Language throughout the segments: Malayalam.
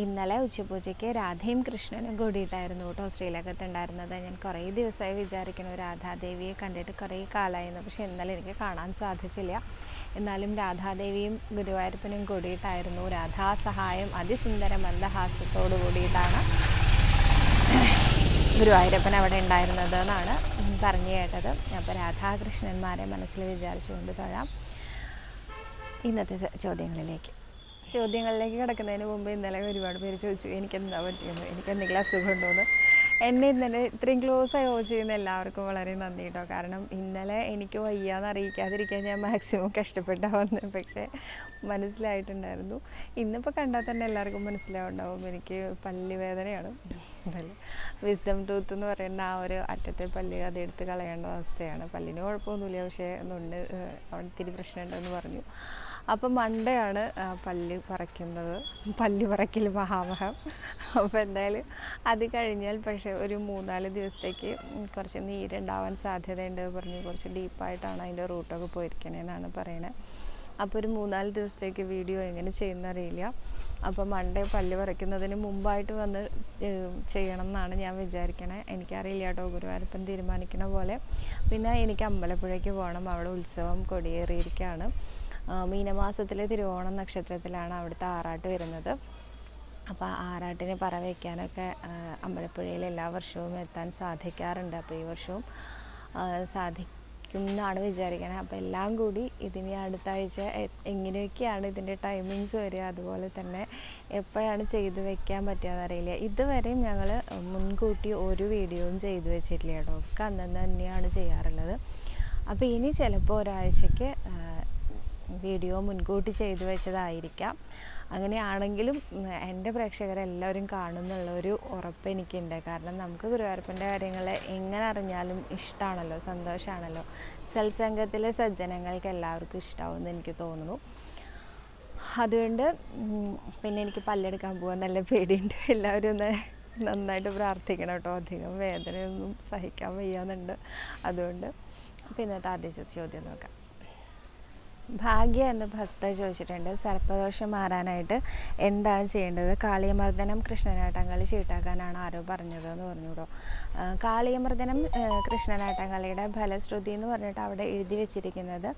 ഇന്നലെ ഉച്ചപൂജയ്ക്ക് രാധയും കൃഷ്ണനും കൂടിയിട്ടായിരുന്നു കേട്ടോ ശ്രീലകത്ത് ഉണ്ടായിരുന്നത് ഞാൻ കുറേ ദിവസമായി വിചാരിക്കണു രാധാദേവിയെ കണ്ടിട്ട് കുറേ കാലമായിരുന്നു പക്ഷേ ഇന്നലെ എനിക്ക് കാണാൻ സാധിച്ചില്ല. എന്നാലും രാധാദേവിയും ഗുരുവായൂരപ്പനും കൂടിയിട്ടായിരുന്നു രാധാസഹായം അതിസുന്ദര മന്ദഹാസത്തോടു കൂടിയിട്ടാണ് ഗുരുവായൂരപ്പൻ അവിടെ ഉണ്ടായിരുന്നത് എന്നാണ് പറഞ്ഞു കേട്ടത്. അപ്പോൾ രാധാകൃഷ്ണന്മാരെ മനസ്സിൽ വിചാരിച്ചുകൊണ്ട് തൊഴാം ഇന്നത്തെ ചോദ്യങ്ങളിലേക്ക്. ചോദ്യങ്ങളിലേക്ക് കിടക്കുന്നതിന് മുമ്പ് ഇന്നലെ ഒരുപാട് പേര് ചോദിച്ചു എനിക്കെന്താ പറ്റിയെന്ന്? എനിക്ക് എന്തെങ്കിലും അസുഖമുണ്ടോ എന്ന് എന്നെ ഇന്നലെ ഇത്രയും ക്ലോസ് ആയി വാച്ച് ചെയ്യുന്ന എല്ലാവർക്കും വളരെ നന്ദി കേട്ടോ കാരണം ഇന്നലെ എനിക്ക് വയ്യാന്ന് അറിയിക്കാതിരിക്കാൻ ഞാൻ മാക്സിമം കഷ്ടപ്പെട്ടാ വന്നത്. പക്ഷേ മനസ്സിലായിട്ടുണ്ടായിരുന്നു. ഇന്നിപ്പോൾ കണ്ടാൽ തന്നെ എല്ലാവർക്കും മനസ്സിലാവുണ്ടാവും. എനിക്ക് പല്ല് വേദനയാണ്. വിസ്ഡം ടൂത്ത് എന്ന് പറയുന്ന ആ ഒരു അറ്റത്തെ പല്ല് അതെടുത്ത് കളയേണ്ട അവസ്ഥയാണ്. പല്ലിന് കുഴപ്പമൊന്നുമില്ല. പക്ഷേ നുണ്ട് അവിടെ ഇത്തിരി പ്രശ്നമുണ്ടെന്ന് പറഞ്ഞു. അപ്പം മണ്ടയാണ് ആണ് പല്ല് പറിക്കുന്നത്. പല്ല് പറക്കൽ മഹാമഹം. അപ്പോൾ എന്തായാലും അത് കഴിഞ്ഞാൽ പക്ഷേ ഒരു മൂന്നാൽ ദിവസത്തേക്ക് കുറച്ച് നീരുണ്ടാവാൻ സാധ്യതയുണ്ട് പറഞ്ഞു കുറച്ച് ഡീപ്പായിട്ടാണ് അതിന്റെ റൂട്ടൊക്കെ പോയിരിക്കണേന്നാണ് പറയണത് അപ്പോൾ ഒരു മൂന്നാൽ ദിവസത്തേക്ക് വീഡിയോ എങ്ങനെ ചെയ്യുന്ന അറിയില്ല അപ്പോൾ മൺഡേ പല്ല് പറിക്കുന്നതിന് മുമ്പായിട്ട് വന്ന് ചെയ്യണം എന്നാണ് ഞാൻ വിചാരിക്കണേ. എനിക്കറിയില്ല കേട്ടോ ഗുരുവായൂരപ്പൻ തീരുമാനിക്കണ പോലെ. പിന്നെ എനിക്ക് അമ്പലപ്പുഴയ്ക്ക് പോകണം. അവിടെ ഉത്സവം കൊടിയേറിയിരിക്കുകയാണ്. മീനമാസത്തിലെ തിരുവോണം നക്ഷത്രത്തിലാണ് അവിടുത്തെ ആറാട്ട് വരുന്നത്. അപ്പോൾ ആറാട്ടിനെ പറ വയ്ക്കാനൊക്കെ ആ, അമ്പലപ്പുഴയിൽ എല്ലാ വർഷവും എത്താൻ സാധിക്കാറുണ്ട്. അപ്പോൾ ഈ വർഷവും സാധിക്കും എന്നാണ് വിചാരിക്കണത് അപ്പോൾ എല്ലാം കൂടി ഇതിനി അടുത്ത ആഴ്ച എങ്ങനെയൊക്കെയാണ് ഇതിന്റെ ടൈമിങ്സ് വരിക അതുപോലെ തന്നെ എപ്പോഴാണ് ചെയ്ത് വെക്കാൻ പറ്റുകയെന്നറിയില്ല ഇതുവരെയും ഞങ്ങൾ മുൻകൂട്ടി ഒരു വീഡിയോയും ചെയ്തു വെച്ചിട്ടില്ല കേട്ടോ. ഒക്കെ അന്നന്ന് തന്നെയാണ് ചെയ്യാറുള്ളത്. അപ്പോൾ ഇനി ചിലപ്പോൾ ഒരാഴ്ചയ്ക്ക് വീഡിയോ മുൻകൂട്ടി ചെയ്തു വെച്ചതായിരിക്കാം. അങ്ങനെയാണെങ്കിലും എന്റെ പ്രേക്ഷകരെല്ലാവരും കാണുന്നുള്ള ഒരു ഉറപ്പ് എനിക്കുണ്ട്. കാരണം നമുക്ക് ഗുരുവായൂരപ്പന്റെ കാര്യങ്ങൾ എങ്ങനെ അറിഞ്ഞാലും ഇഷ്ടമാണല്ലോ സന്തോഷമാണല്ലോ സത്സംഗത്തിലെ സജ്ജനങ്ങൾക്ക് എല്ലാവർക്കും ഇഷ്ടമാവുമെന്ന് എനിക്ക് തോന്നുന്നു. അതുകൊണ്ട് പിന്നെ എനിക്ക് പല്ലെടുക്കാൻ പോകാൻ നല്ല പേടിയുണ്ട്. എല്ലാവരും ഒന്ന് നന്നായിട്ട് പ്രാർത്ഥിക്കണം കേട്ടോ. അധികം വേദനയൊന്നും സഹിക്കാൻ വയ്യാന്നുണ്ട്. അതുകൊണ്ട് പിന്നെ ആദ്യത്തെ ചോദ്യം നോക്കാം. ഭാഗ്യ എന്ന ഭക്ത ചോദിച്ചിട്ടുണ്ട്. സർപ്പദോഷം മാറാനായിട്ട് എന്താണ് ചെയ്യേണ്ടത്? കാളിയമർദ്ദനം കൃഷ്ണനാട്ടംകളി ചീട്ടാക്കാനാണ് ആരോ പറഞ്ഞത് എന്ന് പറഞ്ഞുകൂടോ കാളിയമർദ്ദനം കൃഷ്ണനാട്ടംകളിയുടെ ഫലശ്രുതി എന്ന് പറഞ്ഞിട്ട് അവിടെ എഴുതി വെച്ചിരിക്കുന്നത്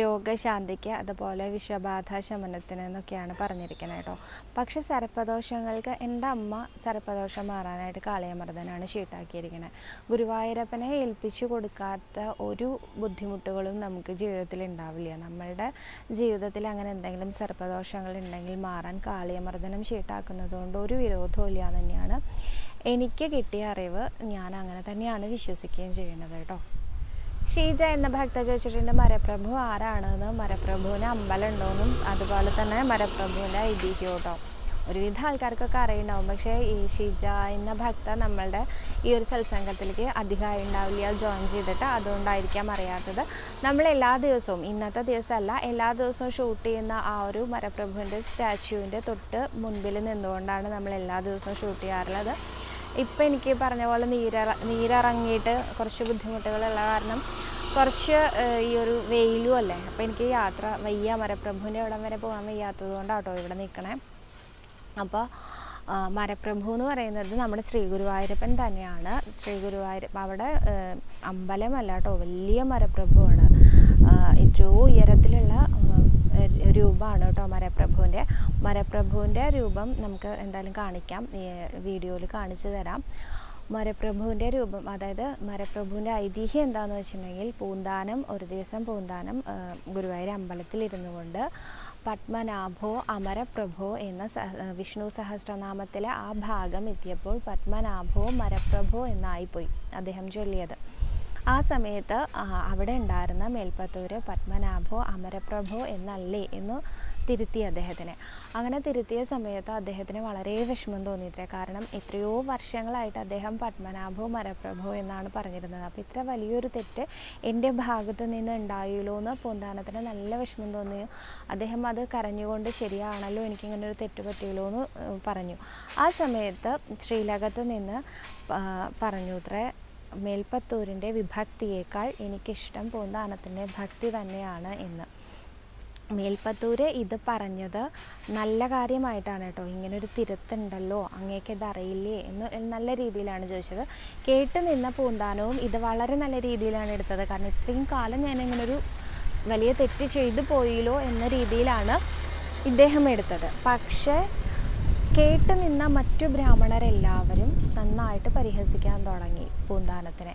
രോഗശാന്തിക്ക് അതുപോലെ വിഷബാധ ശമനത്തിന് എന്നൊക്കെയാണ് പറഞ്ഞിരിക്കുന്നത് കേട്ടോ പക്ഷേ സർപ്പദോഷങ്ങൾക്ക് എന്റെ അമ്മ സർപ്പദോഷം മാറാനായിട്ട് കാളിയമർദ്ദനാണ് ചീട്ടാക്കിയിരിക്കുന്നത്. ഗുരുവായൂരപ്പനെ ഏൽപ്പിച്ചു കൊടുക്കാത്ത ഒരു ബുദ്ധിമുട്ടുകളും നമുക്ക് ജീവിതത്തിൽ ഉണ്ടാവില്ല. നമ്മളുടെ ജീവിതത്തിൽ അങ്ങനെ എന്തെങ്കിലും സർപ്പദോഷങ്ങൾ ഉണ്ടെങ്കിൽ മാറാൻ കാളിയമർദ്ദനം ചീട്ടാക്കുന്നത് കൊണ്ട് ഒരു വിരോധവും ഇല്ല തന്നെയാണ്. എനിക്ക് കിട്ടിയ അറിവ് ഞാൻ അങ്ങനെ തന്നെയാണ് വിശ്വസിക്കുകയും ചെയ്യുന്നത് കേട്ടോ. ഷീജ എന്ന ഭക്ത ചോദിച്ചിട്ടുണ്ട് മരപ്രഭു ആരാണെന്ന്? മരപ്രഭുവിന് അമ്പലം ഉണ്ടോയെന്നും അതുപോലെ തന്നെ മരപ്രഭുവിന്റെ ഐതിഹ്യം കേട്ടോ. ഒരുവിധ ആൾക്കാർക്കൊക്കെ അറിയുണ്ടാവും. പക്ഷേ ഈ ഷീജ എന്ന ഭക്ത നമ്മളുടെ ഈ ഒരു സത്സംഗത്തിലേക്ക് അധികമായി ഉണ്ടാവില്ല. ജോയിൻ ചെയ്തിട്ട് അതുകൊണ്ടായിരിക്കാം അറിയാത്തത്. നമ്മൾ എല്ലാ ദിവസവും ഇന്നത്തെ ദിവസമല്ല എല്ലാ ദിവസവും ഷൂട്ട് ചെയ്യുന്ന ആ ഒരു മരപ്രഭുവിന്റെ സ്റ്റാച്യുവിന്റെ തൊട്ട് മുൻപിൽ നിന്നുകൊണ്ടാണ് നമ്മൾ എല്ലാ ദിവസവും ഷൂട്ട് ചെയ്യാറുള്ളത്. ഇപ്പം എനിക്ക് പറഞ്ഞ പോലെ നീരറ നീരിറങ്ങിയിട്ട് കുറച്ച് ബുദ്ധിമുട്ടുകളുള്ള കാരണം കുറച്ച് ഈ ഒരു വെയിലും അല്ലേ? അപ്പോൾ എനിക്ക് യാത്ര വയ്യ മരപ്രഭുവിന്റെ ഇവിടം വരെ പോകാൻ വയ്യാത്തത് കൊണ്ടാട്ടോ ഇവിടെ നിൽക്കണേ. അപ്പോൾ മരപ്രഭു എന്ന് പറയുന്നത് നമ്മുടെ ശ്രീ ഗുരുവായൂരപ്പൻ തന്നെയാണ്. ശ്രീ ഗുരുവായൂരപ്പ അവിടെ അമ്പലമല്ല കേട്ടോ വലിയ മരപ്രഭുവാണ്. ഏറ്റവും ഉയരത്തിലുള്ള രൂപമാണ് കേട്ടോ മരപ്രഭുവിന്റെ. മരപ്രഭുവിന്റെ രൂപം നമുക്ക് എന്തായാലും കാണിക്കാം വീഡിയോയിൽ കാണിച്ചു തരാം. മരപ്രഭുവിന്റെ രൂപം അതായത് മരപ്രഭുവിന്റെ ഐതിഹ്യം എന്താണെന്ന് വെച്ചിട്ടുണ്ടെങ്കിൽ പൂന്താനം ഒരു ദിവസം പൂന്താനം ഗുരുവായൂർ അമ്പലത്തിൽ ഇരുന്നു കൊണ്ട് പത്മനാഭോ അമരപ്രഭോ എന്ന വിഷ്ണു സഹസ്രനാമത്തിലെ ആ ഭാഗം എത്തിയപ്പോൾ പത്മനാഭോ മരപ്രഭോ എന്നായിപ്പോയി അദ്ദേഹം ചൊല്ലിയത്. ആ സമയത്ത് അവിടെ ഉണ്ടായിരുന്ന മേൽപ്പത്തൂര് പത്മനാഭോ അമരപ്രഭോ എന്നല്ലേ എന്ന് തിരുത്തി അദ്ദേഹത്തിനെ. അങ്ങനെ തിരുത്തിയ സമയത്ത് അദ്ദേഹത്തിന് വളരെ വിഷമം തോന്നിയിട്ടില്ല. കാരണം എത്രയോ വർഷങ്ങളായിട്ട് അദ്ദേഹം പത്മനാഭോ മരപ്രഭോ എന്നാണ് പറഞ്ഞിരുന്നത്. അപ്പോൾ ഇത്ര വലിയൊരു തെറ്റ് എന്റെ ഭാഗത്ത് നിന്ന് ഉണ്ടായല്ലോ എന്ന് പൂന്താനത്തിന് നല്ല വിഷമം തോന്നി. അദ്ദേഹം അത് കരഞ്ഞുകൊണ്ട് ശരിയാണല്ലോ എനിക്കിങ്ങനെ ഒരു തെറ്റ് പറ്റിയല്ലോ എന്ന് പറഞ്ഞു. ആ സമയത്ത് ശ്രീലകത്ത് നിന്ന് പറഞ്ഞു അത്രേ മേൽപ്പത്തൂരിന്റെ വിഭക്തിയേക്കാൾ എനിക്കിഷ്ടം പൂന്താനത്തിന്റെ ഭക്തി തന്നെയാണ് എന്ന്. മേൽപ്പത്തൂര് ഇത് പറഞ്ഞത് നല്ല കാര്യമായിട്ടാണ് കേട്ടോ. ഇങ്ങനൊരു തിരുത്തുണ്ടല്ലോ അങ്ങേക്ക് ഇത് അറിയില്ലേ എന്ന് നല്ല രീതിയിലാണ് ചോദിച്ചത്. കേട്ട് നിന്ന പൂന്താനവും ഇത് വളരെ നല്ല രീതിയിലാണ് എടുത്തത്. കാരണം ഇത്രയും കാലം ഞാൻ ഇങ്ങനൊരു വലിയ തെറ്റ് ചെയ്തു പോയില്ലോ എന്ന രീതിയിലാണ് ഇദ്ദേഹം എടുത്തത്. പക്ഷേ കേട്ട് നിന്ന മറ്റു ബ്രാഹ്മണരെല്ലാവരും നന്നായിട്ട് പരിഹസിക്കാൻ തുടങ്ങി പൂന്താനത്തിനെ.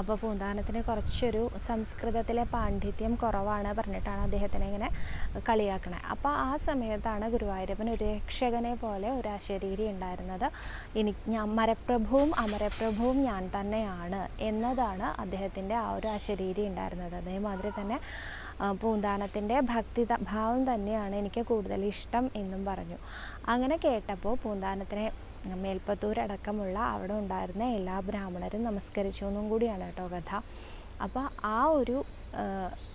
അപ്പോൾ പൂന്താനത്തിന് കുറച്ചൊരു സംസ്കൃതത്തിലെ പാണ്ഡിത്യം കുറവാണ് പറഞ്ഞിട്ടാണ് അദ്ദേഹത്തിനെ ഇങ്ങനെ കളിയാക്കണേ. അപ്പോൾ ആ സമയത്താണ് ഗുരുവായൂരപ്പൻ ഒരു രക്ഷകനെ പോലെ ഒരു അശരീരി ഉണ്ടായിരുന്നത്. എനിക്ക് ഞാൻ മരപ്രഭുവും അമരപ്രഭുവും ഞാൻ തന്നെയാണ് എന്നതാണ് അദ്ദേഹത്തിന്റെ ആ ഒരു അശരീരി ഉണ്ടായിരുന്നത്. അതേമാതിരി തന്നെ പൂന്താനത്തിന്റെ ഭക്തി ഭാവം തന്നെയാണ് എനിക്ക് കൂടുതൽ ഇഷ്ടം എന്നും പറഞ്ഞു. അങ്ങനെ കേട്ടപ്പോൾ പൂന്താനത്തിനെ മേൽപ്പത്തൂർ അടക്കമുള്ള അവിടെ ഉണ്ടായിരുന്ന എല്ലാ ബ്രാഹ്മണരും നമസ്കരിച്ചു എന്നും കൂടിയാണ് കേട്ടോ കഥ. അപ്പോൾ ആ ഒരു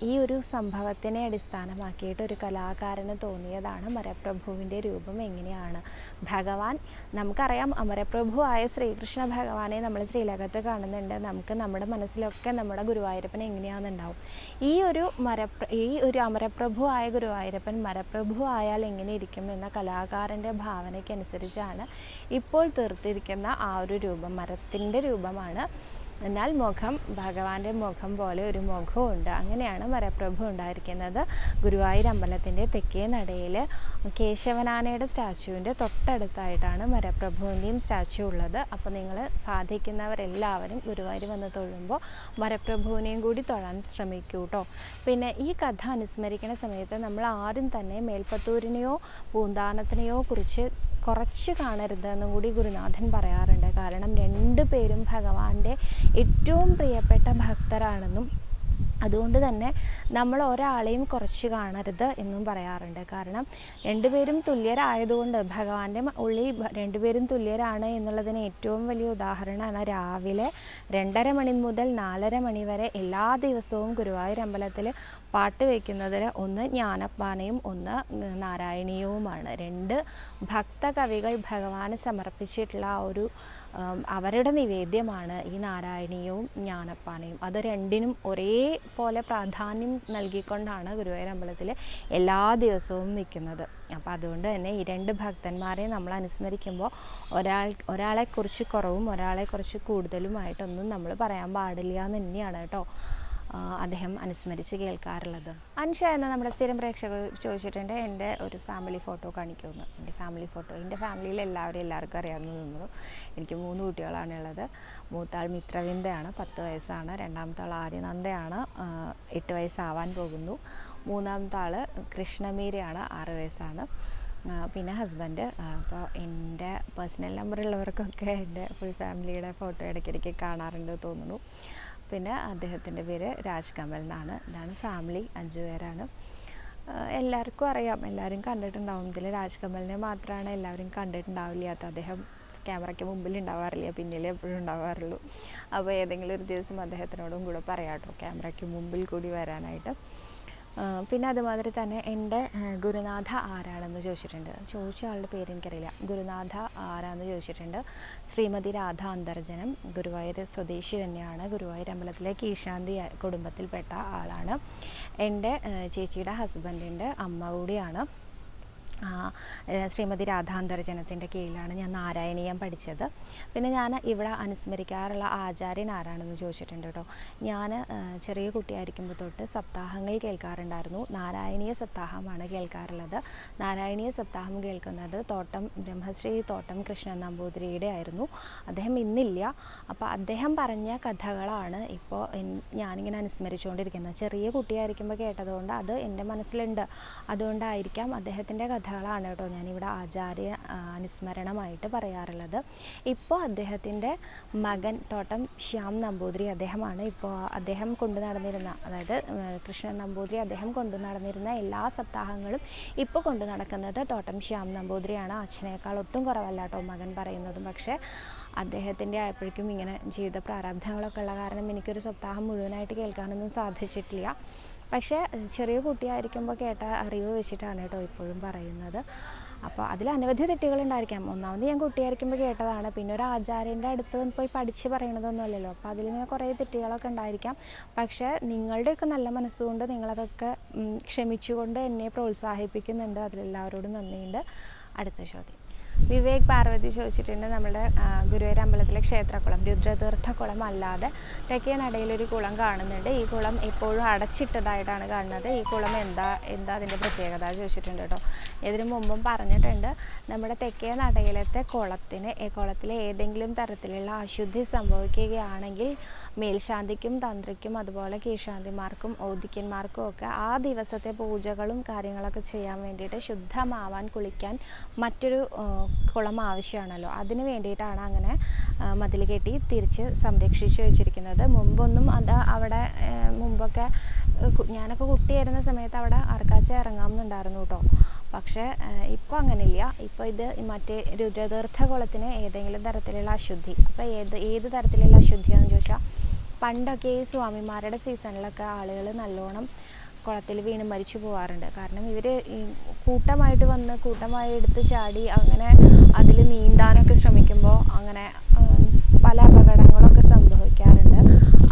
ഈ ഒരു സംഭവത്തിനെ അടിസ്ഥാനമാക്കിയിട്ട് ഒരു കലാകാരന് തോന്നിയതാണ് മരപ്രഭുവിന്റെ രൂപം എങ്ങനെയാണ്. ഭഗവാൻ നമുക്കറിയാം അമരപ്രഭു ആയ ശ്രീകൃഷ്ണ ഭഗവാനെ നമ്മൾ ശ്രീലകത്ത് കാണുന്നുണ്ട്. നമുക്ക് നമ്മുടെ മനസ്സിലൊക്കെ നമ്മുടെ ഗുരുവായൂരപ്പൻ എങ്ങനെയാണെന്നുണ്ടാവും. ഈ ഒരു മരപ്ര ഈ ഒരു അമരപ്രഭു ആയ ഗുരുവായൂരപ്പൻ മരപ്രഭു ആയാൽ എങ്ങനെ ഇരിക്കും എന്ന കലാകാരന്റെ ഭാവനയ്ക്കനുസരിച്ചാണ് ഇപ്പോൾ തീർത്തിരിക്കുന്ന ആ ഒരു രൂപം. മരത്തിന്റെ രൂപമാണ് എന്നാൽ മുഖം ഭഗവാന്റെ മുഖം പോലെ ഒരു മുഖമുണ്ട് അങ്ങനെയാണ് മരപ്രഭു ഉണ്ടായിരിക്കുന്നത്. ഗുരുവായൂർ അമ്പലത്തിന്റെ തെക്കേ നടയിൽ കേശവനാനയുടെ സ്റ്റാച്ചുവിന്റെ തൊട്ടടുത്തായിട്ടാണ് മരപ്രഭുവിന്റെയും സ്റ്റാച്ചു ഉള്ളത്. അപ്പോൾ നിങ്ങൾ സാധിക്കുന്നവരെല്ലാവരും ഗുരുവായൂർ വന്ന് തൊഴുമ്പോൾ മരപ്രഭുവിനെയും കൂടി തൊഴാൻ ശ്രമിക്കൂ കേട്ടോ പിന്നെ ഈ കഥ അനുസ്മരിക്കുന്ന സമയത്ത് നമ്മൾ ആരും തന്നെ മേൽപ്പത്തൂരിനെയോ പൂന്താനത്തിനെയോ കുറിച്ച് കുറച്ച് കാണരുത് എന്നും കൂടി ഗുരുനാഥൻ പറയാറുണ്ട്. കാരണം രണ്ടു പേരും ഭഗവാന്റെ ഏറ്റവും പ്രിയപ്പെട്ട ഭക്തരാണെന്നും അതുകൊണ്ട് തന്നെ നമ്മൾ ഒരാളെയും കുറച്ച് കാണരുത് എന്നും പറയാറുണ്ട്. കാരണം രണ്ടുപേരും തുല്യരായതുകൊണ്ട് ഭഗവാന്റെ ഉള്ളിൽ രണ്ടുപേരും തുല്യരാണ് എന്നുള്ളതിന് ഏറ്റവും വലിയ ഉദാഹരണമാണ് രാവിലെ രണ്ടര മണി മുതൽ നാലര മണി വരെ എല്ലാ ദിവസവും ഗുരുവായൂർ അമ്പലത്തിൽ പാട്ട് വയ്ക്കുന്നതിൽ ഒന്ന് ജ്ഞാനപ്പാനയും ഒന്ന് നാരായണീയവുമാണ്. രണ്ട് ഭക്തകവികൾ ഭഗവാന് സമർപ്പിച്ചിട്ടുള്ള ആ ഒരു അവരുടെ നിവേദ്യമാണ് ഈ നാരായണീയവും ജ്ഞാനപ്പാനയും. അത് രണ്ടിനും ഒരേ പോലെ പ്രാധാന്യം നൽകിക്കൊണ്ടാണ് ഗുരുവായൂർ അമ്പലത്തിൽ എല്ലാ ദിവസവും വയ്ക്കുന്നത് അപ്പോൾ അതുകൊണ്ട് തന്നെ ഈ രണ്ട് ഭക്തന്മാരെ നമ്മൾ അനുസ്മരിക്കുമ്പോൾ ഒരാൾ ഒരാളെക്കുറിച്ച് കുറവും ഒരാളെക്കുറിച്ച് കൂടുതലുമായിട്ടൊന്നും നമ്മൾ പറയാൻ പാടില്ല എന്ന് തന്നെയാണ് കേട്ടോ. അദ്ദേഹം അനുസ്മരിച്ച് കേൾക്കാറുള്ളത്. അൻഷ എന്ന നമ്മുടെ സ്ഥിരം പ്രേക്ഷകർ ചോദിച്ചിട്ടുണ്ട് എന്റെ ഒരു ഫാമിലി ഫോട്ടോ കാണിക്കുമെന്ന്. എന്റെ ഫാമിലി ഫോട്ടോ എന്റെ ഫാമിലിയിൽ എല്ലാവരും എല്ലാവർക്കും അറിയാവുന്ന തോന്നുന്നു. എനിക്ക് മൂന്ന് കുട്ടികളാണ് ഉള്ളത്. മൂത്താൾ മിത്രവിന്ദയാണ് പത്ത് വയസ്സാണ്. രണ്ടാമത്തെ ആൾ ആര്യനന്ദയാണ് എട്ട് വയസ്സാവാൻ പോകുന്നു. മൂന്നാമത്തെ ആൾ കൃഷ്ണമീരയാണ് ആറ് വയസ്സാണ്. പിന്നെ ഹസ്ബൻഡ് അപ്പോൾ എന്റെ പേഴ്സണൽ നമ്പറുള്ളവർക്കൊക്കെ എന്റെ ഫുൾ ഫാമിലിയുടെ ഫോട്ടോ ഇടയ്ക്കിടയ്ക്ക് കാണാറുണ്ട് തോന്നുന്നു. പിന്നെ അദ്ദേഹത്തിന്റെ പേര് രാജ് കമൽ എന്നാണ്. ഇതാണ് ഫാമിലി അഞ്ച് പേരാണ്. എല്ലാവർക്കും അറിയാം. എല്ലാവരും കണ്ടിട്ടുണ്ടാവും. ഇതിൽ രാജ് കമലിനെ മാത്രമാണ് എല്ലാവരും കണ്ടിട്ടുണ്ടാവില്ലാത്ത. അദ്ദേഹം ക്യാമറയ്ക്ക് മുമ്പിൽ ഉണ്ടാവാറില്ല. പിന്നിൽ എപ്പോഴും ഉണ്ടാവാറുള്ളൂ. അപ്പോൾ ഏതെങ്കിലും ഒരു ദിവസം അദ്ദേഹത്തിനോടും കൂടെ പറയാം കേട്ടോ. ക്യാമറയ്ക്ക് മുമ്പിൽ കൂടി വരാനായിട്ട്. പിന്നെ അതുമാതിരി തന്നെ എന്റെ ഗുരുനാഥ ആരാണെന്ന് ചോദിച്ചിട്ടുണ്ട്. ചോദിച്ച ആളുടെ പേര് എനിക്കറിയില്ല. ഗുരുനാഥ ആരാന്ന് ചോദിച്ചിട്ടുണ്ട്. ശ്രീമതി രാധ അന്തർജനം ഗുരുവായൂർ സ്വദേശി തന്നെയാണ്. ഗുരുവായൂർ അമ്പലത്തിലെ കീശാന്തി കുടുംബത്തിൽപ്പെട്ട ആളാണ്. എന്റെ ചേച്ചിയുടെ ഹസ്ബൻഡിന്റെ അമ്മ കൂടിയാണ്. ശ്രീമതി രാധാന്തർജനത്തിന്റെ കീഴിലാണ് ഞാൻ നാരായണീയം പഠിച്ചത്. പിന്നെ ഞാൻ ഇവിടെ അനുസ്മരിക്കാറുള്ള ആചാര്യൻ ആരാണെന്ന് ചോദിച്ചിട്ടുണ്ട് കേട്ടോ. ഞാൻ ചെറിയ കുട്ടിയായിരിക്കുമ്പോൾ തൊട്ട് സപ്താഹങ്ങൾ കേൾക്കാറുണ്ടായിരുന്നു. നാരായണീയ സപ്താഹമാണ് കേൾക്കാറുള്ളത്. നാരായണീയ സപ്താഹം കേൾക്കുന്നത് തോട്ടം ബ്രഹ്മശ്രീ തോട്ടം കൃഷ്ണൻ നമ്പൂതിരിയുടെ ആയിരുന്നു. അദ്ദേഹം ഇന്നില്ല. അപ്പോൾ അദ്ദേഹം പറഞ്ഞ കഥകളാണ് ഇപ്പോൾ ഞാനിങ്ങനെ അനുസ്മരിച്ചുകൊണ്ടിരിക്കുന്നത്. ചെറിയ കുട്ടിയായിരിക്കുമ്പോൾ കേട്ടതുകൊണ്ട് അത് എന്റെ മനസ്സിലുണ്ട്. അതുകൊണ്ടായിരിക്കാം അദ്ദേഹത്തിന്റെ കഥകൾ കഥകളാണ് കേട്ടോ ഞാനിവിടെ ആചാര്യ അനുസ്മരണമായിട്ട് പറയാറുള്ളത്. ഇപ്പോൾ അദ്ദേഹത്തിന്റെ മകൻ തോട്ടം ശ്യാം നമ്പൂതിരി അദ്ദേഹമാണ്. ഇപ്പോൾ അദ്ദേഹം കൊണ്ടു നടന്നിരുന്ന അതായത് കൃഷ്ണൻ നമ്പൂതിരി അദ്ദേഹം കൊണ്ടു നടന്നിരുന്ന എല്ലാ സപ്താഹങ്ങളും ഇപ്പോൾ കൊണ്ടു നടക്കുന്നത് തോട്ടം ശ്യാം നമ്പൂതിരിയാണ്. അച്ഛനേക്കാൾ ഒട്ടും കുറവല്ല കേട്ടോ മകൻ പറയുന്നതും. പക്ഷേ അദ്ദേഹത്തിന്റെ ആയപ്പോഴേക്കും ഇങ്ങനെ ജീവിത പ്രാരാബ്ധങ്ങളൊക്കെ ഉള്ള കാരണം എനിക്കൊരു സപ്താഹം മുഴുവനായിട്ട് കേൾക്കാനൊന്നും സാധിച്ചിട്ടില്ല. പക്ഷേ ചെറിയ കുട്ടിയായിരിക്കുമ്പോൾ കേട്ട അറിവ് വെച്ചിട്ടാണ് കേട്ടോ ഇപ്പോഴും പറയുന്നത്. അപ്പോൾ അതിൽ അനവധി തെറ്റുകളുണ്ടായിരിക്കാം ഒന്നാമത് ഞാൻ കുട്ടിയായിരിക്കുമ്പോൾ കേട്ടതാണ്. പിന്നെ ഒരു ആചാര്യന്റെ അടുത്ത് പോയി പഠിച്ച് പറയണതൊന്നും അല്ലല്ലോ. അപ്പോൾ അതിലിങ്ങനെ കുറേ തെറ്റുകളൊക്കെ ഉണ്ടായിരിക്കാം. പക്ഷേ നിങ്ങളുടെയൊക്കെ നല്ല മനസ്സുകൊണ്ട് നിങ്ങളതൊക്കെ ക്ഷമിച്ചുകൊണ്ട് എന്നെ പ്രോത്സാഹിപ്പിക്കുന്നുണ്ട്. അതിലെല്ലാവരോടും നന്ദിയുണ്ട്. അടുത്ത ചോദ്യം. വിവേക് പാർവതി ചോദിച്ചിട്ടുണ്ട് നമ്മുടെ ഗുരുവായൂർ അമ്പലത്തിലെ ക്ഷേത്രക്കുളം രുദ്രതീർത്ഥക്കുളം അല്ലാതെ തെക്കേ നടയിലൊരു കുളം കാണുന്നുണ്ട്. ഈ കുളം എപ്പോഴും അടച്ചിട്ടതായിട്ടാണ് കാണുന്നത്. ഈ കുളം എന്താ എന്താ അതിന്റെ പ്രത്യേകത ചോദിച്ചിട്ടുണ്ട് കേട്ടോ. ഇതിനു മുമ്പും പറഞ്ഞിട്ടുണ്ട് നമ്മുടെ തെക്കേ നടയിലത്തെ കുളത്തിന് കുളത്തിലെ ഏതെങ്കിലും തരത്തിലുള്ള അശുദ്ധി സംഭവിക്കുകയാണെങ്കിൽ മേൽശാന്തിക്കും തന്ത്രിക്കും അതുപോലെ കീഴ്ശാന്തിമാർക്കും ഔദിക്യന്മാർക്കും ഒക്കെ ആ ദിവസത്തെ പൂജകളും കാര്യങ്ങളൊക്കെ ചെയ്യാൻ വേണ്ടിയിട്ട് ശുദ്ധമാവാൻ കുളിക്കാൻ മറ്റൊരു കുളം ആവശ്യമാണല്ലോ. അതിന് വേണ്ടിയിട്ടാണ് അങ്ങനെ മതിൽ കെട്ടി തിരിച്ച് സംരക്ഷിച്ച് വെച്ചിരിക്കുന്നത്. മുമ്പൊന്നും അത് അവിടെ മുമ്പൊക്കെ ഞാനൊക്കെ കുട്ടിയായിരുന്ന സമയത്ത് അവിടെ അറക്കാച്ച ഇറങ്ങാമെന്നുണ്ടായിരുന്നു കേട്ടോ. പക്ഷേ ഇപ്പോൾ അങ്ങനെയില്ല. ഇപ്പോൾ ഇത് മറ്റേ രുദ്രതീർത്ഥ കുളത്തിന് ഏതെങ്കിലും തരത്തിലുള്ള അശുദ്ധി. അപ്പോൾ ഏത് ഏത് തരത്തിലുള്ള അശുദ്ധിയാണെന്ന് ചോദിച്ചാൽ പണ്ടൊക്കെ ഈ സ്വാമിമാരുടെ സീസണിലൊക്കെ ആളുകൾ നല്ലോണം കുളത്തിൽ വീണ് മരിച്ചു പോകാറുണ്ട് കാരണം ഇവർ കൂട്ടമായിട്ട് വന്ന് കൂട്ടമായി എടുത്ത് ചാടി അങ്ങനെ അതിൽ നീന്താനൊക്കെ ശ്രമിക്കുമ്പോൾ അങ്ങനെ പല അപകടങ്ങളൊക്കെ സംഭവിക്കാറുണ്ട്.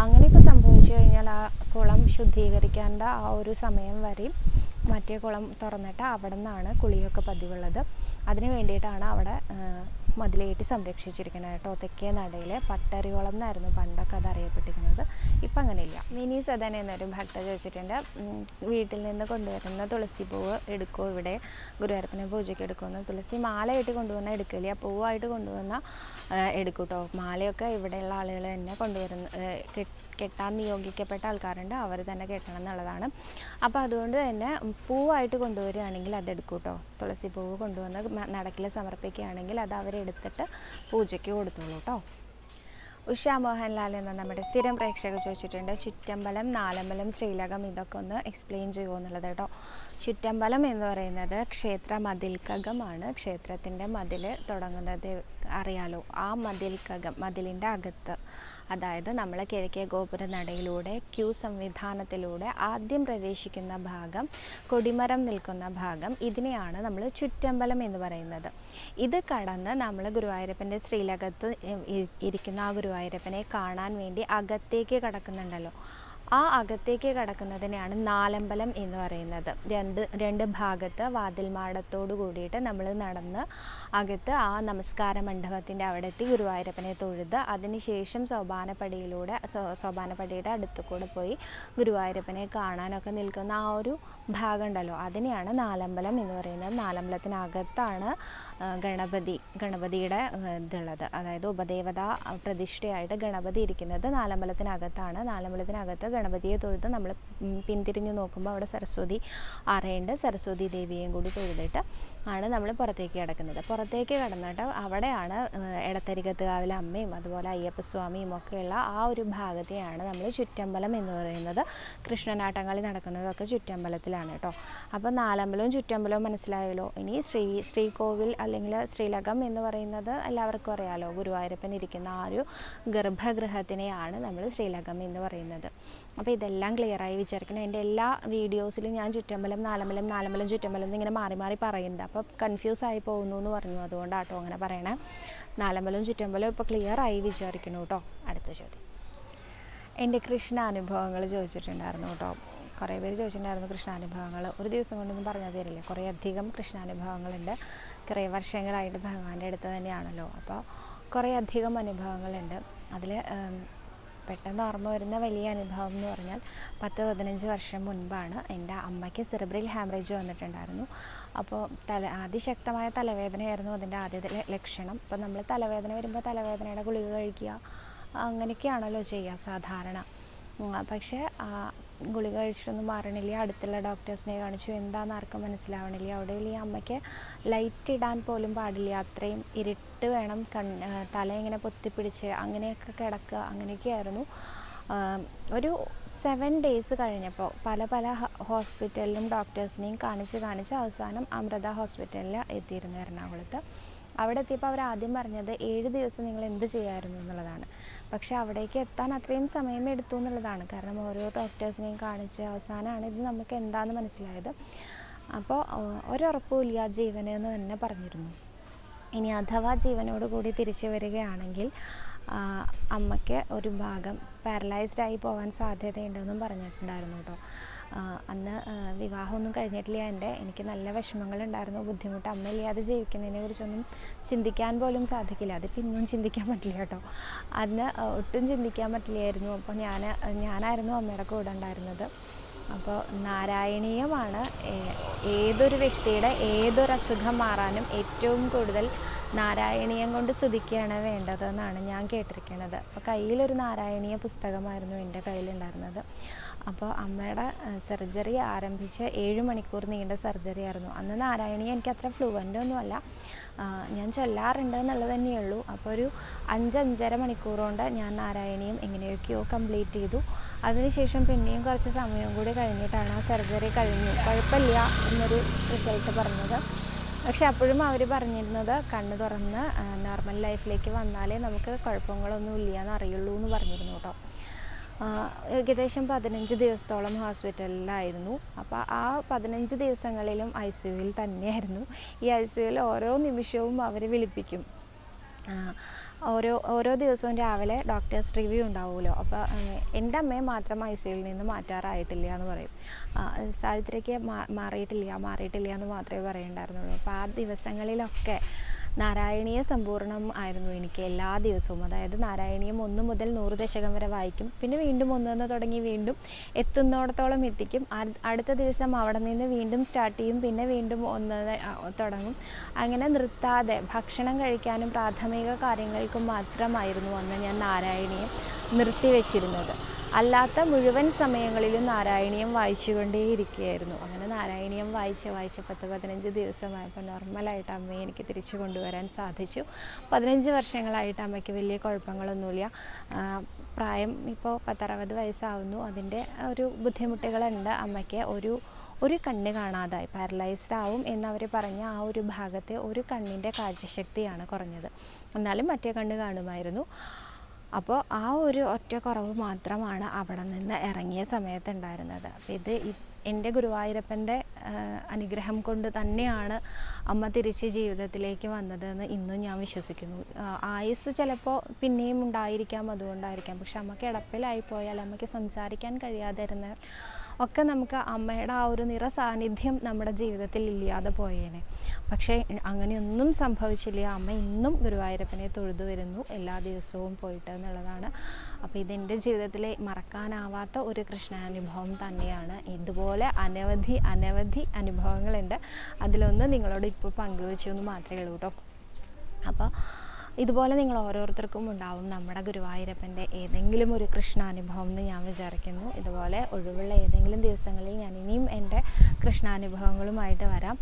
അങ്ങനെയൊക്കെ സംഭവിച്ചു കഴിഞ്ഞാൽ ആ കുളം ശുദ്ധീകരിക്കേണ്ട ആ ഒരു സമയം വരെയും മറ്റേ കുളം തുറന്നിട്ട് അവിടെ നിന്നാണ് കുളിയൊക്കെ പതിവുള്ളത്. അതിന് വേണ്ടിയിട്ടാണ് അവിടെ മതിലേറ്റി സംരക്ഷിച്ചിരിക്കുന്നത് കേട്ടോ. തെക്കേ നടയിലെ പട്ടരികുളം എന്നായിരുന്നു പണ്ടൊക്കെ അത് അറിയപ്പെട്ടിരുന്നത്. ഇപ്പം അങ്ങനെയില്ല. മിനി സദൻ എന്നൊരു ഭക്ത ചോദിച്ചിട്ടുണ്ട്. വീട്ടിൽ നിന്ന് കൊണ്ടുവരുന്ന തുളസി പൂവ് എടുക്കുമോ ഇവിടെ ഗുരുവായൂരപ്പനെ പൂജയ്ക്ക് എടുക്കുമെന്ന് തുളസി മാലയായിട്ട് കൊണ്ടുവന്നാൽ എടുക്കില്ല. പൂവായിട്ട് കൊണ്ടുവന്ന എടുക്കും കേട്ടോ. മാലയൊക്കെ ഇവിടെയുള്ള ആളുകൾ തന്നെ കൊണ്ടുവരുന്ന കെട്ടാൻ നിയോഗിക്കപ്പെട്ട ആൾക്കാരുണ്ട്. അവർ തന്നെ കെട്ടണം എന്നുള്ളതാണ്. അപ്പോൾ അതുകൊണ്ട് തന്നെ പൂവായിട്ട് കൊണ്ടുവരികയാണെങ്കിൽ അതെടുക്കും കേട്ടോ തുളസി പൂവ് കൊണ്ടുവന്ന് നടക്കിൽ സമർപ്പിക്കുകയാണെങ്കിൽ അത് അവരെടുത്തിട്ട് പൂജയ്ക്ക് കൊടുത്തോളൂ കേട്ടോ ഉഷ മോഹൻലാൽ എന്ന നമ്മുടെ സ്ഥിരം പ്രേക്ഷകർ ചോദിച്ചിട്ടുണ്ട് ചുറ്റമ്പലം നാലമ്പലം ശ്രീലകം ഇതൊക്കെ ഒന്ന് എക്സ്പ്ലെയിൻ ചെയ്യുമോ എന്നുള്ളത് കേട്ടോ ചുറ്റമ്പലം എന്ന് പറയുന്നത് ക്ഷേത്ര മതിൽക്കകമാണ്. ക്ഷേത്രത്തിന്റെ മതിൽ തുടങ്ങുന്നത് അറിയാലോ. ആ മതിൽക്കകം മതിലിന്റെ അകത്ത്. അതായത് നമ്മൾ കിഴക്കേ ഗോപുര നടയിലൂടെ ക്യൂ സംവിധാനത്തിലൂടെ ആദ്യം പ്രവേശിക്കുന്ന ഭാഗം കൊടിമരം നിൽക്കുന്ന ഭാഗം ഇതിനെയാണ് നമ്മൾ ചുറ്റമ്പലം എന്ന് പറയുന്നത്. ഇത് കടന്ന് നമ്മൾ ഗുരുവായൂരപ്പന്റെ ശ്രീലകത്ത് ഇരിക്കുന്ന ആ ഗുരുവായൂരപ്പനെ കാണാൻ വേണ്ടി അകത്തേക്ക് കടക്കുന്നുണ്ടല്ലോ. ആ അകത്തേക്ക് കടക്കുന്നതിനെയാണ് നാലമ്പലം എന്ന് പറയുന്നത്. രണ്ട് രണ്ട് ഭാഗത്ത് വാതിൽമാടത്തോട് കൂടിയിട്ട് നമ്മൾ നടന്ന് അകത്ത് ആ നമസ്കാര മണ്ഡപത്തിന്റെ അവിടെ എത്തി ഗുരുവായൂരപ്പനെ തൊഴുത് അതിനുശേഷം സോപാനപ്പടിയിലൂടെ സോപാനപ്പടിയുടെ അടുത്ത് കൂടെ പോയി ഗുരുവായൂരപ്പനെ കാണാനൊക്കെ നിൽക്കുന്ന ആ ഒരു ഭാഗം ഉണ്ടല്ലോ അതിനെയാണ് നാലമ്പലം എന്ന് പറയുന്നത്. നാലമ്പലത്തിനകത്താണ് ഗണപതി ഗണപതിയുടെ ഇതുള്ളത്. അതായത് ഉപദേവത പ്രതിഷ്ഠയായിട്ട് ഗണപതി ഇരിക്കുന്നത് നാലമ്പലത്തിനകത്താണ്. നാലമ്പലത്തിനകത്ത് ഗണപതിയെ തൊഴുത് നമ്മൾ പിന്തിരിഞ്ഞ് നോക്കുമ്പോൾ അവിടെ സരസ്വതി അറയുണ്ട് സരസ്വതി ദേവിയെയും കൂടി തൊഴുതിട്ട് ആണ് നമ്മൾ പുറത്തേക്ക് കിടക്കുന്നത്. പുറത്തേക്ക് കിടന്നിട്ട് അവിടെയാണ് ഇടത്തരികത്തുകാവിലെ അമ്മയും അതുപോലെ അയ്യപ്പസ്വാമിയും ഒക്കെയുള്ള ആ ഒരു ഭാഗത്തെയാണ് നമ്മൾ ചുറ്റമ്പലം എന്ന് പറയുന്നത്. കൃഷ്ണനാട്ടങ്ങളിൽ നടക്കുന്നതൊക്കെ ചുറ്റമ്പലത്തിലാണ്. കേട്ടോ. അപ്പോൾ നാലമ്പലവും ചുറ്റമ്പലവും മനസ്സിലായല്ലോ. ഇനി ശ്രീ ശ്രീകോവിൽ അല്ലെങ്കിൽ ശ്രീലകം എന്ന് പറയുന്നത് എല്ലാവർക്കും അറിയാലോ. ഗുരുവായൂരപ്പൻ ഇരിക്കുന്ന ആ ഒരു ഗർഭഗൃഹത്തിനെയാണ് നമ്മൾ ശ്രീലകം എന്ന് പറയുന്നത്. അപ്പോൾ ഇതെല്ലാം ക്ലിയറായി വിചാരിക്കണം. എന്റെ എല്ലാ വീഡിയോസിലും ഞാൻ ചുറ്റമ്പലം നാലമ്പലം നാലമ്പലം ചുറ്റമ്പലം എന്നിങ്ങനെ മാറി മാറി പറയുന്നുണ്ട്. അപ്പോൾ കൺഫ്യൂസ് ആയി പോകുന്നു എന്ന് പറഞ്ഞു. അതുകൊണ്ടാട്ടോ അങ്ങനെ പറയണേ. നാലമ്പലവും ചുറ്റമ്പലവും ഇപ്പോൾ ക്ലിയർ ആയി വിചാരിക്കണം കേട്ടോ. അടുത്ത ചോദ്യം. എന്റെ കൃഷ്ണ അനുഭവങ്ങൾ ചോദിച്ചിട്ടുണ്ടായിരുന്നു കേട്ടോ. കുറേ പേര് ചോദിച്ചിട്ടുണ്ടായിരുന്നു കൃഷ്ണാനുഭവങ്ങൾ. ഒരു ദിവസം കൊണ്ടൊന്നും പറഞ്ഞു തരില്ല. കുറേ അധികം കൃഷ്ണാനുഭവങ്ങളുണ്ട്. കുറേ വർഷങ്ങളായിട്ട് ഭഗവാന്റെ അടുത്ത് തന്നെയാണല്ലോ. അപ്പോൾ കുറേ അധികം അനുഭവങ്ങളുണ്ട്. അതിൽ പെട്ടെന്ന് ഓർമ്മ വരുന്ന വലിയ അനുഭവം എന്ന് പറഞ്ഞാൽ പത്ത് പതിനഞ്ച് വർഷം മുൻപാണ് എന്റെ അമ്മയ്ക്ക് സെറിബ്രൽ ഹാമറേജ് വന്നിട്ടുണ്ടായിരുന്നു. അപ്പോൾ തല അതിശക്തമായ തലവേദനയായിരുന്നു അതിന്റെ ആദ്യത്തെ ലക്ഷണം. അപ്പോൾ നമ്മൾ തലവേദന വരുമ്പോൾ തലവേദനയുടെ ഗുളിക കഴിക്കുക അങ്ങനെയൊക്കെയാണല്ലോ ചെയ്യുക സാധാരണ. പക്ഷേ ഗുളിക കഴിച്ചിട്ടൊന്നും മാറണില്ല. അടുത്തുള്ള ഡോക്ടേഴ്സിനെ കാണിച്ചു. എന്താണെന്ന് ആർക്കും മനസ്സിലാവണില്ല. അവിടെ ഈ അമ്മയ്ക്ക് ലൈറ്റ് ഇടാൻ പോലും പാടില്ല. അത്രയും ഇരുട്ട് വേണം. കൺ തല ഇങ്ങനെ പൊത്തിപ്പിടിച്ച് അങ്ങനെയൊക്കെ കിടക്കുക. അങ്ങനെയൊക്കെയായിരുന്നു. ഒരു സെവൻ ഡേയ്സ് കഴിഞ്ഞപ്പോൾ പല പല ഹോസ്പിറ്റലിലും ഡോക്ടേഴ്സിനെയും കാണിച്ച് കാണിച്ച് അവസാനം അമൃത ഹോസ്പിറ്റലിൽ എത്തിയിരുന്നു എറണാകുളത്ത്. അവിടെ എത്തിയപ്പോൾ അവർ ആദ്യം പറഞ്ഞത് ഏഴ് ദിവസം നിങ്ങൾ എന്ത് ചെയ്യാമായിരുന്നു എന്നുള്ളതാണ്. പക്ഷെ അവിടേക്ക് എത്താൻ അത്രയും സമയം എടുത്തു എന്നുള്ളതാണ്. കാരണം ഓരോ ഡോക്ടേഴ്സിനെയും കാണിച്ച് അവസാനമാണ് ഇത് നമുക്ക് എന്താണെന്ന് മനസ്സിലായത്. അപ്പോൾ ഒരുറപ്പുമില്ല ജീവന് എന്ന് തന്നെ പറഞ്ഞിരുന്നു. ഇനി അഥവാ ജീവനോട് കൂടി തിരിച്ചു വരികയാണെങ്കിൽ അമ്മയ്ക്ക് ഒരു ഭാഗം പാരലൈസ്ഡ് ആയി പോകാൻ സാധ്യതയുണ്ടെന്നും പറഞ്ഞിട്ടുണ്ടായിരുന്നു കേട്ടോ. അന്ന് വിവാഹമൊന്നും കഴിഞ്ഞിട്ടില്ല. എന്റെ എനിക്ക് നല്ല വിഷമങ്ങളുണ്ടായിരുന്നു. ബുദ്ധിമുട്ട് അമ്മയില്ലാതെ ജീവിക്കുന്നതിനെ കുറിച്ചൊന്നും ചിന്തിക്കാൻ പോലും സാധിക്കില്ല. അതിപ്പോൾ ഇന്നും ചിന്തിക്കാൻ പറ്റില്ല കേട്ടോ. അന്ന് ഒട്ടും ചിന്തിക്കാൻ പറ്റില്ലായിരുന്നു. അപ്പോൾ ഞാൻ ഞാനായിരുന്നു അമ്മയുടെ കൂടെ ഉണ്ടായിരുന്നത്. അപ്പോൾ നാരായണീയമാണ് ഏതൊരു വ്യക്തിയുടെ ഏതൊരു അസുഖം മാറാനും ഏറ്റവും കൂടുതൽ നാരായണീയം കൊണ്ട് സ്തുതിക്കുകയാണ് വേണ്ടതെന്നാണ് ഞാൻ കേട്ടിരിക്കുന്നത്. അപ്പോൾ കയ്യിലൊരു നാരായണീയ പുസ്തകമായിരുന്നു എന്റെ കയ്യിലുണ്ടായിരുന്നത്. അപ്പോൾ അമ്മയുടെ സർജറി ആരംഭിച്ച് ഏഴ് മണിക്കൂർ നീണ്ട സർജറി ആയിരുന്നു. അന്ന് നാരായണി എനിക്ക് അത്ര ഫ്ലുവന്റ് ഒന്നുമല്ല ഞാൻ ചൊല്ലാറുണ്ട് എന്നുള്ളത് തന്നെയുള്ളൂ അപ്പോൾ ഒരു അഞ്ചഞ്ചര മണിക്കൂർ കൊണ്ട് ഞാൻ നാരായണിയും എങ്ങനെയൊക്കെയോ കംപ്ലീറ്റ് ചെയ്തു. അതിനുശേഷം പിന്നെയും കുറച്ച് സമയം കൂടി കഴിഞ്ഞിട്ടാണ് ആ സർജറി കഴിഞ്ഞു. കുഴപ്പമില്ല എന്നൊരു റിസൾട്ട് പറഞ്ഞത്. പക്ഷെ അപ്പോഴും അവർ പറഞ്ഞിരുന്നത് കണ്ണ് തുറന്ന് നോർമൽ ലൈഫിലേക്ക് വന്നാലേ നമുക്ക് കുഴപ്പങ്ങളൊന്നും ഇല്ല എന്ന് അറിയുള്ളൂ എന്ന് പറഞ്ഞിരുന്നു കേട്ടോ. ഏകദേശം പതിനഞ്ച് ദിവസത്തോളം ഹോസ്പിറ്റലിലായിരുന്നു. അപ്പോൾ ആ പതിനഞ്ച് ദിവസങ്ങളിലും ഐ സി യുവിൽ തന്നെയായിരുന്നു. ഈ ഐ സി യുവിൽ ഓരോ നിമിഷവും അവർ വിളിപ്പിക്കും. ഓരോ ഓരോ ദിവസവും രാവിലെ ഡോക്ടേഴ്സ് റിവ്യൂ ഉണ്ടാവുമല്ലോ. അപ്പോൾ എന്റെ അമ്മയെ മാത്രം ഐ സിയിൽ നിന്ന് മാറ്റാറായിട്ടില്ല എന്ന് പറയും. സാവിത്രിക്ക് മാറിയിട്ടില്ല മാറിയിട്ടില്ല എന്ന് മാത്രമേ പറയുണ്ടായിരുന്നുള്ളൂ. അപ്പോൾ ആ ദിവസങ്ങളിലൊക്കെ നാരായണീയ സമ്പൂർണം ആയിരുന്നു എനിക്ക് എല്ലാ ദിവസവും. അതായത് നാരായണീയം ഒന്ന് മുതൽ നൂറ് ദശകം വരെ വായിക്കും. പിന്നെ വീണ്ടും ഒന്നെന്ന് തുടങ്ങി വീണ്ടും എത്തുന്നിടത്തോളം എത്തിക്കും. അടുത്ത ദിവസം അവിടെ നിന്ന് വീണ്ടും സ്റ്റാർട്ട് ചെയ്യും. പിന്നെ വീണ്ടും ഒന്ന് തുടങ്ങും. അങ്ങനെ നിർത്താതെ ഭക്ഷണം കഴിക്കാനും പ്രാഥമിക കാര്യങ്ങൾക്കും മാത്രമായിരുന്നു അന്ന് ഞാൻ നാരായണീയം നിർത്തിവെച്ചിരുന്നത്. അല്ലാത്ത മുഴുവൻ സമയങ്ങളിലും നാരായണീയം വായിച്ചുകൊണ്ടേയിരിക്കുകയായിരുന്നു. അങ്ങനെ നാരായണീയം വായിച്ച് വായിച്ച് പത്ത് പതിനഞ്ച് ദിവസമായപ്പോൾ നോർമലായിട്ട് അമ്മയെ എനിക്ക് തിരിച്ചു കൊണ്ടുവരാൻ സാധിച്ചു. പതിനഞ്ച് വർഷങ്ങളായിട്ട് അമ്മയ്ക്ക് വലിയ കുഴപ്പങ്ങളൊന്നുമില്ല. പ്രായം ഇപ്പോൾ പത്തറുപത് വയസ്സാവുന്നു. അതിന്റെ ഒരു ബുദ്ധിമുട്ടുകളുണ്ട്. അമ്മയ്ക്ക് ഒരു ഒരു കണ്ണ് കാണാതായി. പാരലൈസ്ഡ് ആവും എന്നവർ പറഞ്ഞ ആ ഒരു ഭാഗത്തെ ഒരു കണ്ണിന്റെ കാഴ്ചശക്തിയാണ് കുറഞ്ഞത്. എന്നാലും മറ്റേ കണ്ണ് കാണുമായിരുന്നു. അപ്പോൾ ആ ഒരു ഒറ്റ കുറവ് മാത്രമാണ് അവിടെ നിന്ന് ഇറങ്ങിയ സമയത്ത് ഉണ്ടായിരുന്നത്. അപ്പോൾ ഇത് എന്റെ ഗുരുവായൂരപ്പന്റെ അനുഗ്രഹം കൊണ്ട് തന്നെയാണ് അമ്മ തിരിച്ച് ജീവിതത്തിലേക്ക് വന്നതെന്ന് ഇന്നും ഞാൻ വിശ്വസിക്കുന്നു. ആയുസ് ചിലപ്പോൾ പിന്നെയും ഉണ്ടായിരിക്കാം അതുകൊണ്ടായിരിക്കാം. പക്ഷെ അമ്മ കിടപ്പിലായി പോയാൽ അമ്മയ്ക്ക് സംസാരിക്കാൻ കഴിയാതെ ഇരുന്നാൽ ഒക്കെ നമുക്ക് അമ്മയുടെ ആ ഒരു നിറ സാന്നിധ്യം നമ്മുടെ ജീവിതത്തിൽ ഇല്ലാതെ പോയേനെ. പക്ഷേ അങ്ങനെയൊന്നും സംഭവിച്ചില്ല. അമ്മ ഇന്നും ഗുരുവായൂരപ്പനെ തൊഴുതു വരുന്നു. എല്ലാ ദിവസവും പോയിട്ട് എന്നുള്ളതാണ്. അപ്പോൾ ഇതെന്റെ ജീവിതത്തിലെ മറക്കാനാവാത്ത ഒരു കൃഷ്ണാനുഭവം തന്നെയാണ്. ഇതുപോലെ അനവധി അനവധി അനുഭവങ്ങളുണ്ട്. അതിലൊന്ന് നിങ്ങളോട് ഇപ്പോൾ പങ്കുവെച്ചു എന്ന് മാത്രമേ ഉള്ളൂ കേട്ടോ. അപ്പോൾ ഇതുപോലെ നിങ്ങൾ ഓരോരുത്തർക്കും ഉണ്ടാവും നമ്മുടെ ഗുരുവായൂരപ്പന്റെ ഏതെങ്കിലും ഒരു കൃഷ്ണാനുഭവം എന്ന് ഞാൻ വിചാരിക്കുന്നു. ഇതുപോലെ ഒഴിവുള്ള ഏതെങ്കിലും ദിവസങ്ങളിൽ ഞാൻ ഇനിയും എന്റെ കൃഷ്ണാനുഭവങ്ങളുമായിട്ട് വരാം.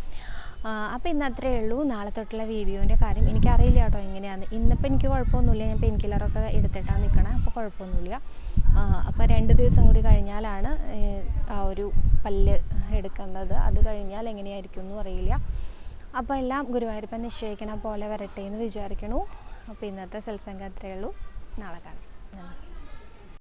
അപ്പോൾ ഇന്ന് അത്രയേ ഉള്ളൂ. നാളെ തൊട്ടുള്ള വീഡിയോന്റെ കാര്യം എനിക്കറിയില്ല കേട്ടോ എങ്ങനെയാണ്. ഇന്നിപ്പോൾ എനിക്ക് കുഴപ്പമൊന്നുമില്ല. ഞാൻ പെയിൻ കില്ലറൊക്കെ എടുത്തിട്ടാണ് നിൽക്കണേ. അപ്പോൾ കുഴപ്പമൊന്നുമില്ല. അപ്പോൾ രണ്ട് ദിവസം കൂടി കഴിഞ്ഞാലാണ് ആ ഒരു പല്ല് എടുക്കുന്നത്. അത് കഴിഞ്ഞാൽ എങ്ങനെയായിരിക്കും എന്നും അറിയില്ല. അപ്പോൾ എല്ലാം ഗുരുവായൂരപ്പൻ നിശ്ചയിക്കണ പോലെ വരട്ടെ എന്ന് വിചാരിക്കണു. അപ്പോൾ ഇന്നത്തെ സത്സംഗം അത്രയേ ഉള്ളൂ. നാളെ കാണാം. നന്ദി.